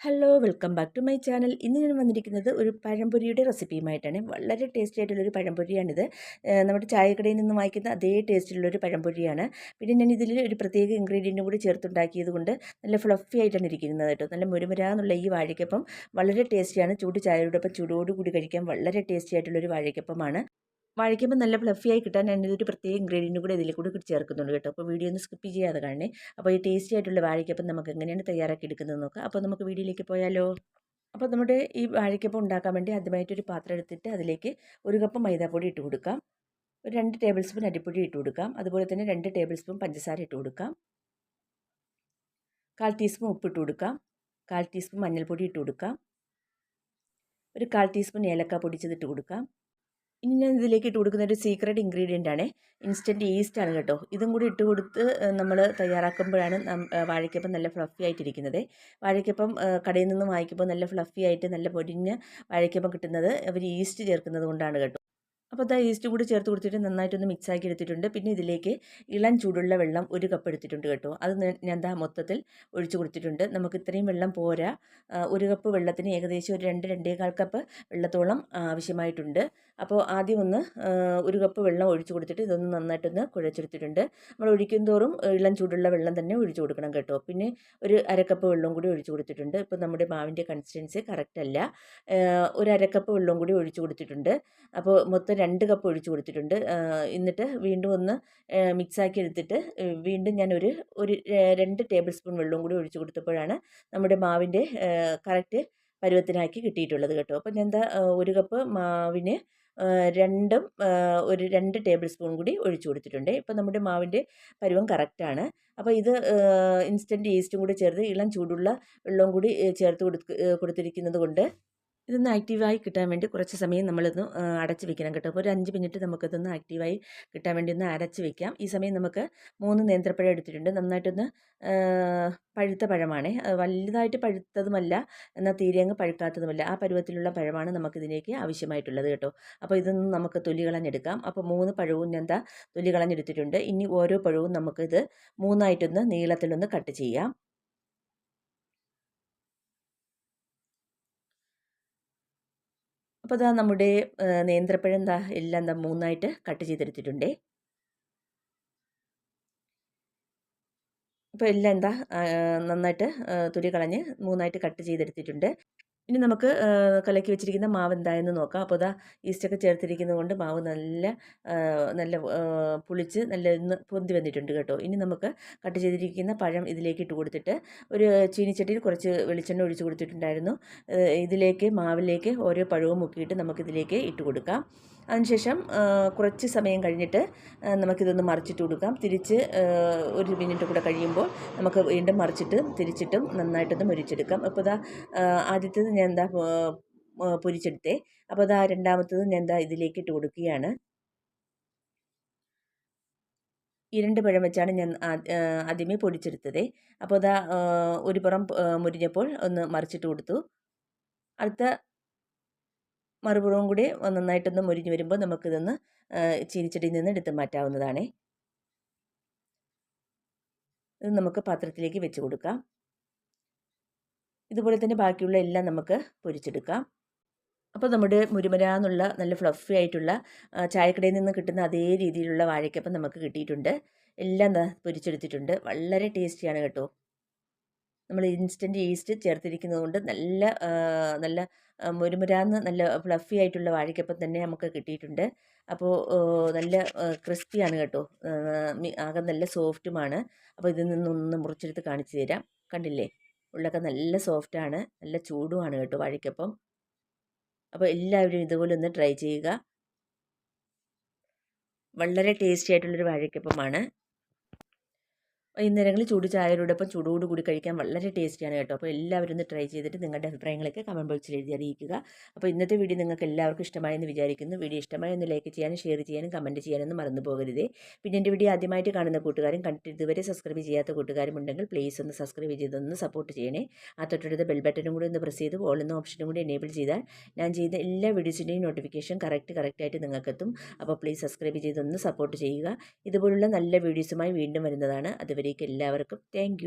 Hello welcome back to my channel ഇന്ന് ഞാൻ വന്നിരിക്കുന്നത് ഒരു പഴംപൊരിയുടെ റെസിപ്പിയുമായിട്ടാണ് വളരെ ടേസ്റ്റി ആയിട്ടുള്ളൊരു പഴംപൊരിയാണിത്. നമ്മുടെ ചായക്കടയിൽ നിന്ന് വാങ്ങിക്കുന്ന അതേ ടേസ്റ്റിലുള്ളൊരു പഴംപൊരിയാണ്. പിന്നെ ഞാൻ ഇതിൽ ഒരു പ്രത്യേക ഇൻഗ്രീഡിയന്റും കൂടി ചേർത്തുണ്ടാക്കിയത് കൊണ്ട് നല്ല ഫ്ലഫി ആയിട്ടാണ് ഇരിക്കുന്നത് കേട്ടോ. നല്ല മുരുമുരാന്നുള്ള ഈ വാഴയ്ക്കപ്പം വളരെ ടേസ്റ്റിയാണ് ചൂട് ചായയോടൊപ്പം ചൂടോടുകൂടി കഴിക്കാൻ വളരെ ടേസ്റ്റി ആയിട്ടുള്ളൊരു വാഴയ്ക്കപ്പമാണ്. വാഴയ്ക്കുമ്പോൾ നല്ല ഫ്ലഫിയായി കിട്ടാൻ ഞാൻ ഇതൊരു പ്രത്യേക ഇൻഗ്രീഡിയന്റും കൂടെ ഇതിൽ കൂടി ചേർക്കുന്നുണ്ട് കേട്ടോ. അപ്പോൾ വീഡിയോ ഒന്ന് സ്കിപ്പ് ചെയ്യാതെ കാണണേ. അപ്പോൾ ഈ ടേസ്റ്റി ആയിട്ടുള്ള വാഴയ്ക്കപ്പം നമുക്ക് എങ്ങനെയാണ് തയ്യാറാക്കി എടുക്കുന്നത് നോക്കാം. അപ്പോൾ നമുക്ക് വീഡിയോയിലേക്ക് പോയാലോ? അപ്പോൾ നമ്മുടെ ഈ വാഴയ്ക്കപ്പം ഉണ്ടാക്കാൻ വേണ്ടി ആദ്യമായിട്ട് ഒരു പാത്രം എടുത്തിട്ട് അതിലേക്ക് ഒരു കപ്പ് മൈദാപ്പൊടി ഇട്ട് കൊടുക്കാം. ഒരു രണ്ട് ടേബിൾ സ്പൂൺ അരിപ്പൊടി ഇട്ട് കൊടുക്കാം. അതുപോലെ തന്നെ രണ്ട് ടേബിൾ സ്പൂൺ പഞ്ചസാര ഇട്ട് കൊടുക്കാം. കാൽ ടീസ്പൂൺ ഉപ്പ് ഇട്ട് കൊടുക്കാം. കാൽ ടീസ്പൂൺ മഞ്ഞൾപ്പൊടി ഇട്ട് കൊടുക്കാം. ഒരു കാൽ ടീസ്പൂൺ ഏലക്ക പൊടിച്ചതിട്ട് കൊടുക്കാം. ഇനി ഞാൻ ഇതിലേക്ക് ഇട്ട് കൊടുക്കുന്ന ഒരു സീക്രട്ട് ഇൻഗ്രീഡിയന്റ് ആണ്. ഇൻസ്റ്റന്റ് ഈസ്റ്റ് ആണ് കേട്ടോ. ഇതും കൂടി ഇട്ട് കൊടുത്ത് നമ്മൾ തയ്യാറാക്കുമ്പോഴാണ് വാഴയ്ക്കപ്പം നല്ല ഫ്ലഫി ആയിട്ടിരിക്കുന്നത്. വാഴയ്ക്കപ്പം കടയിൽ നിന്ന് വാങ്ങിക്കുമ്പോൾ നല്ല ഫ്ലഫി ആയിട്ട് നല്ല പൊരിഞ്ഞ വാഴയ്ക്കപ്പം കിട്ടുന്നത് അവർ ഈസ്റ്റ് ചേർക്കുന്നത് കൊണ്ടാണ് കേട്ടോ. അപ്പോൾ അതാ ഈസ്റ്റ് കൂടി ചേർത്ത് കൊടുത്തിട്ട് നന്നായിട്ടൊന്ന് മിക്സ് ആക്കി എടുത്തിട്ടുണ്ട്. പിന്നെ ഇതിലേക്ക് ഇളം ചൂടുള്ള വെള്ളം ഒരു കപ്പ് എടുത്തിട്ടുണ്ട് കേട്ടോ. അത് ഞാൻ ദാ മൊത്തത്തിൽ ഒഴിച്ചു കൊടുത്തിട്ടുണ്ട്. നമുക്ക് ഇത്രയും വെള്ളം പോരാ. ഒരു കപ്പ് വെള്ളത്തിന് ഏകദേശം ഒരു രണ്ട് രണ്ടേകാൽ കപ്പ് വെള്ളത്തോളം ആവശ്യമായിട്ടുണ്ട്. അപ്പോൾ ആദ്യം ഒന്ന് ഒരു കപ്പ് വെള്ളം ഒഴിച്ചു കൊടുത്തിട്ട് ഇതൊന്ന് നന്നായിട്ടൊന്ന് കുഴച്ചെടുത്തിട്ടുണ്ട്. നമ്മൾ ഒഴിക്കും തോറും ഇളം ചൂടുള്ള വെള്ളം തന്നെ ഒഴിച്ചു കൊടുക്കണം കേട്ടോ. പിന്നെ ഒരു അരക്കപ്പ് വെള്ളം കൂടി ഒഴിച്ചു കൊടുത്തിട്ടുണ്ട്. ഇപ്പോൾ നമ്മുടെ മാവിന്റെ കൺസിസ്റ്റൻസി കറക്റ്റ് അല്ല. ഒരു അരക്കപ്പ് വെള്ളം കൂടി ഒഴിച്ചു കൊടുത്തിട്ടുണ്ട്. അപ്പോൾ മൊത്തം രണ്ട് കപ്പ് ഒഴിച്ചു കൊടുത്തിട്ടുണ്ട്. എന്നിട്ട് വീണ്ടും ഒന്ന് മിക്സാക്കി എടുത്തിട്ട് വീണ്ടും ഞാൻ ഒരു ഒരു രണ്ട് ടേബിൾ സ്പൂൺ വെള്ളവും കൂടി ഒഴിച്ചു കൊടുത്തപ്പോഴാണ് നമ്മുടെ മാവിന്റെ കറക്റ്റ് പരുവത്തിനാക്കി കിട്ടിയിട്ടുള്ളത് കേട്ടോ. അപ്പോൾ ഞാൻ എന്താ ഒരു കപ്പ് മാവിന് രണ്ടും ഒരു രണ്ട് ടേബിൾ സ്പൂൺ കൂടി ഒഴിച്ചു കൊടുത്തിട്ടുണ്ട്. ഇപ്പം നമ്മുടെ മാവിന്റെ പരുവം കറക്റ്റാണ്. അപ്പോൾ ഇത് ഇൻസ്റ്റന്റ് ഈസ്റ്റും കൂടി ചേർത്ത് ഇളം ചൂടുള്ള വെള്ളവും കൂടി ചേർത്ത് കൊടുത്തിരിക്കുന്നത് കൊണ്ട് ഇതൊന്ന് ആക്റ്റീവായി കിട്ടാൻ വേണ്ടി കുറച്ച് സമയം നമ്മളിതൊന്ന് അടച്ച് വെക്കണം കേട്ടോ. അപ്പോൾ ഒരു അഞ്ച് മിനിറ്റ് നമുക്കിതൊന്ന് ആക്റ്റീവായി കിട്ടാൻ വേണ്ടി ഒന്ന് അടച്ച് വെക്കാം. ഈ സമയം നമുക്ക് മൂന്ന് നേന്ത്രപ്പഴം എടുത്തിട്ടുണ്ട്. നന്നായിട്ടൊന്ന് പഴുത്ത പഴമാണ്. വലുതായിട്ട് പഴുത്തതുമല്ല എന്നാൽ തീരെ അങ്ങ് പഴുക്കാത്തതുമല്ല. ആ പരുവത്തിലുള്ള പഴമാണ് നമുക്കിതിലേക്ക് ആവശ്യമായിട്ടുള്ളത് കേട്ടോ. അപ്പോൾ ഇതൊന്ന് നമുക്ക് തൊലി കളഞ്ഞെടുക്കാം. അപ്പോൾ മൂന്ന് പഴവും ഞാൻ എന്താ തൊലി കളഞ്ഞെടുത്തിട്ടുണ്ട്. ഇനി ഓരോ പഴവും നമുക്കിത് മൂന്നായിട്ടൊന്ന് നീളത്തിലൊന്ന് കട്ട് ചെയ്യാം. അപ്പോൾ ഇതാ നമ്മുടെ നേന്ത്രപ്പഴം എന്താ എല്ലാം എന്താ മൂന്നായിട്ട് കട്ട് ചെയ്തെടുത്തിട്ടുണ്ടേ. അപ്പോൾ എല്ലാം എന്താ നന്നായിട്ട് തുരി കളഞ്ഞ് മൂന്നായിട്ട് കട്ട് ചെയ്തെടുത്തിട്ടുണ്ട്. ഇനി നമുക്ക് കലക്കി വെച്ചിരിക്കുന്ന മാവ് എന്തായെന്ന് നോക്കാം. അപ്പോൾ ഇതാ ഈസ്റ്റൊക്കെ ചേർത്തിരിക്കുന്നത് കൊണ്ട് മാവ് നല്ല നല്ല പുളിച്ച് നല്ല പൊന്തി വന്നിട്ടുണ്ട് കേട്ടോ. ഇനി നമുക്ക് കട്ട് ചെയ്തിരിക്കുന്ന പഴം ഇതിലേക്ക് ഇട്ട് കൊടുത്തിട്ട് ഒരു ചീനിച്ചട്ടിയിൽ കുറച്ച് വെളിച്ചെണ്ണ ഒഴിച്ച് കൊടുത്തിട്ടുണ്ടായിരുന്നു. ഇതിലേക്ക് മാവിലേക്ക് ഓരോ പഴവും മുക്കിയിട്ട് നമുക്കിതിലേക്ക് ഇട്ട് കൊടുക്കാം. അതിനുശേഷം കുറച്ച് സമയം കഴിഞ്ഞിട്ട് നമുക്കിതൊന്ന് മറിച്ചിട്ട് കൊടുക്കാം. തിരിച്ച് ഒരു മിനിറ്റ് കൂടെ കഴിയുമ്പോൾ നമുക്ക് വീണ്ടും മറിച്ചിട്ട് തിരിച്ചിട്ടും നന്നായിട്ടൊന്ന് മുരിച്ചെടുക്കാം. അപ്പോൾ ഇതാ ആദ്യത്തേത് ഞാൻ എന്താ പൊരിച്ചെടുത്തേ. അപ്പോൾ ഇതാ രണ്ടാമത്തത് ഞാൻ എന്താ ഇതിലേക്ക് ഇട്ട് കൊടുക്കുകയാണ്. ഇരണ്ട് രണ്ട് പഴം വെച്ചാണ് ഞാൻ ആദ്യമേ പൊടിച്ചെടുത്തത്. അപ്പോൾ അതാ ഒരു പുറം മുരിഞ്ഞപ്പോൾ ഒന്ന് മറിച്ചിട്ട് കൊടുത്തു. അടുത്ത മറുപുറവും കൂടി നന്നായിട്ടൊന്ന് മുരിഞ്ഞ് വരുമ്പോൾ നമുക്കിതൊന്ന് ചീനിച്ചട്ടിയിൽ നിന്ന് എടുത്ത് മാറ്റാവുന്നതാണ്. ഇത് നമുക്ക് പാത്രത്തിലേക്ക് വെച്ച് കൊടുക്കാം. ഇതുപോലെ തന്നെ ബാക്കിയുള്ള എല്ലാം നമുക്ക് പൊരിച്ചെടുക്കാം. അപ്പോൾ നമ്മുടെ മുരുമരാന്നുള്ള നല്ല ഫ്ലഫി ആയിട്ടുള്ള ചായക്കടയിൽ നിന്ന് കിട്ടുന്ന അതേ രീതിയിലുള്ള വാഴയ്ക്കപ്പം നമുക്ക് കിട്ടിയിട്ടുണ്ട്. എല്ലാം പൊരിച്ചെടുത്തിട്ടുണ്ട്. വളരെ ടേസ്റ്റിയാണ് കേട്ടോ. നമ്മൾ ഇൻസ്റ്റന്റ് ഈസ്റ്റ് ചേർത്തിരിക്കുന്നത് കൊണ്ട് നല്ല നല്ല മുരുമുരാന്ന് നല്ല ഫ്ലഫി ആയിട്ടുള്ള വാഴയ്ക്കപ്പം തന്നെ നമുക്ക് കിട്ടിയിട്ടുണ്ട്. അപ്പോൾ നല്ല ക്രിസ്പിയാണ് കേട്ടോ. ആകെ നല്ല സോഫ്റ്റുമാണ്. അപ്പോൾ ഇതിൽ നിന്നൊന്ന് മുറിച്ചെടുത്ത് കാണിച്ചു തരാം. കണ്ടില്ലേ? ഉള്ളൊക്കെ നല്ല സോഫ്റ്റാണ്. നല്ല ചൂടുമാണ് കേട്ടോ വാഴയ്ക്കപ്പം. അപ്പോൾ എല്ലാവരും ഇതുപോലെ ഒന്ന് ട്രൈ ചെയ്യുക. വളരെ ടേസ്റ്റി ആയിട്ടുള്ളൊരു വാഴയ്ക്കപ്പമാണ്. വൈകുന്നേരങ്ങളിൽ ചൂട് ചായയോടൊപ്പം ചൂടോട് കൂടി കഴിക്കാൻ വളരെ ടേസ്റ്റിയാണ് കേട്ടോ. അപ്പോൾ എല്ലാവരും ഒന്ന് ട്രൈ ചെയ്തിട്ട് നിങ്ങളുടെ അഭിപ്രായങ്ങളൊക്കെ കമന്റ് ബോക്സിൽ എഴുതി അറിയിക്കുക. അപ്പോൾ ഇന്നത്തെ വീഡിയോ നിങ്ങൾക്ക് എല്ലാവർക്കും ഇഷ്ടമായെന്ന് വിചാരിക്കുന്നു. വീഡിയോ ഇഷ്ടമായി ഒന്ന് ലൈക്ക് ചെയ്യാനും ഷെയർ ചെയ്യാനും കമന്റ് ചെയ്യാനൊന്നും മറന്നു പോകരുതേ. പിന്നെ എന്റെ വീഡിയോ ആദ്യമായിട്ട് കാണുന്ന കൂട്ടുകാരും കണ്ടിട്ട് ഇതുവരെ സബ്സ്ക്രൈബ് ചെയ്യാത്ത കൂട്ടുകാരും ഉണ്ടെങ്കിൽ പ്ലീസ് ഒന്ന് സബ്സ്ക്രൈബ് ചെയ്തൊന്ന് സപ്പോർട്ട് ചെയ്യണേ. ആ തൊട്ടടുത്ത ബെൽ ബട്ടനും കൂടി ഒന്ന് പ്രസ് ചെയ്ത് ഓൾ എന്ന ഓപ്ഷനും കൂടി എനേബിൾ ചെയ്താൽ ഞാൻ ചെയ്ത എല്ലാ വീഡിയോസിന്റെയും നോട്ടിഫിക്കേഷൻ കറക്റ്റ് കറക്റ്റായിട്ട് നിങ്ങൾക്കെത്തും. അപ്പോൾ പ്ലീസ് സബ്സ്ക്രൈബ് ചെയ്തൊന്ന് സപ്പോർട്ട് ചെയ്യുക. ഇതുപോലുള്ള നല്ല വീഡിയോസുമായി വീണ്ടും വരുന്നതാണ്. അതുവരേക്കും എല്ലാവർക്കും താങ്ക്